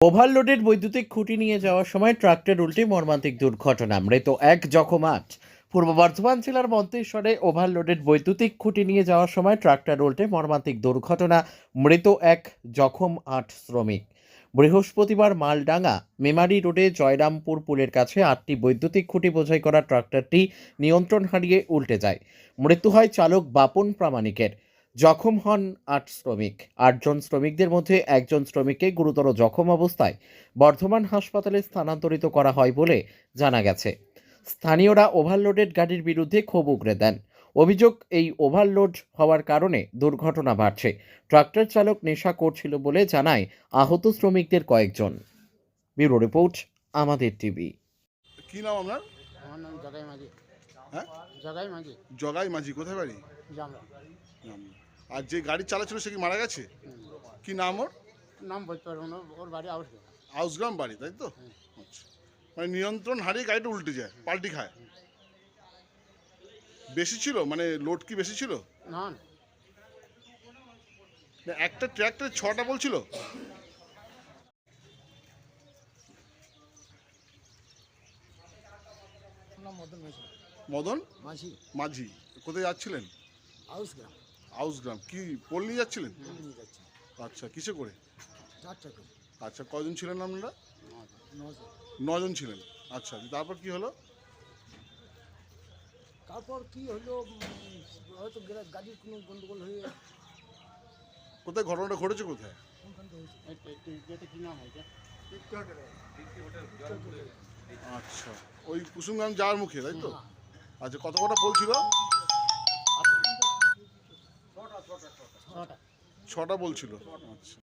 Overloaded বৈদ্যুতিক খুঁটি নিয়ে যাওয়ার সময় ট্রাক্টর উল্টে মর্মান্তিক দুর্ঘটনা, মৃত এক জখম আট। পূর্ব বর্ধমান জেলার মন্তেশ্বরে ওভারলোডেড বৈদ্যুতিক খুঁটি নিয়ে যাওয়ার সময় ট্রাক্টর উল্টে মর্মান্তিক দুর্ঘটনা, মৃত এক জখম আট শ্রমিক। বৃহস্পতিবার মালডাঙ্গা, মেমারি রোডে জয়রামপুর পুলের কাছে আটটি বৈদ্যুতিক খুঁটি বোঝাই করা ট্রাক্টরটি নিয়ন্ত্রণ হারিয়ে উল্টে যায়। মৃত্যু হয় চালক বাপন প্রামাণিকের। জখম হন আট শ্রমিক। আটজন শ্রমিকদের মধ্যে একজন শ্রমিককে গুরুতর জখম অবস্থায় বর্ধমান হাসপাতালে স্থানান্তরিত করা হয় বলে জানা গেছে। স্থানীয়রা ওভারলোডেড গাড়ির বিরুদ্ধে ক্ষোভ উগড়ে দেন। অভিযোগ এই ওভারলোড হওয়ার কারণে দুর্ঘটনা বাড়ছে। ট্রাক্টর চালক নেশা করছিল বলে জানায় আহত শ্রমিকদের কয়েকজন। ব্যুরো রিপোর্ট আমাদের টিভি। কি নাম আপনার? আমার নাম জগাই মাঝি। হ্যাঁ? জগাই মাঝি। জগাই মাঝি কোথায় বাড়ি? জামরা। নাম। আর যে গাড়ি চালাচ্ছিল সে কি মারা গেছে? কি নাম ওর? নাম বলতে পারব না ওর বাড়ি আউট আউসগ্রাম বাড়ি তাই তো? আচ্ছা। মানে নিয়ন্ত্রণ হারিয়ে গাড়িটা উল্টে যায় পাল্টি খায়। বেশি ছিল? মানে লোড কি বেশি ছিল? না না। একটা ট্র্যাক্টরে ছটা বলছিল মদন মাঝি। মাঝি। মাঝি। কোথায় যাচ্ছিলেন? আউস গ্রাম। আউসগ্রাম কি পোল নিয়ে যাচ্ছিলেন? আচ্ছা কিসে করে? আচ্ছা কজন ছিলেন আপনারা? নজন। নজন ছিলেন। আচ্ছা তারপর কি হলো? তারপর কি হলো? হয়তো গাড়ির কোনো গন্ডগোল হয়ে কোথায় ঘটনাটা ঘটেছে কোথায়? আচ্ছা ওই কুসুমগ্রাম যাওয়ার মুখে তাই তো? আচ্ছা কত কটা পোল ছিল? ছটা বলছিল। আচ্ছা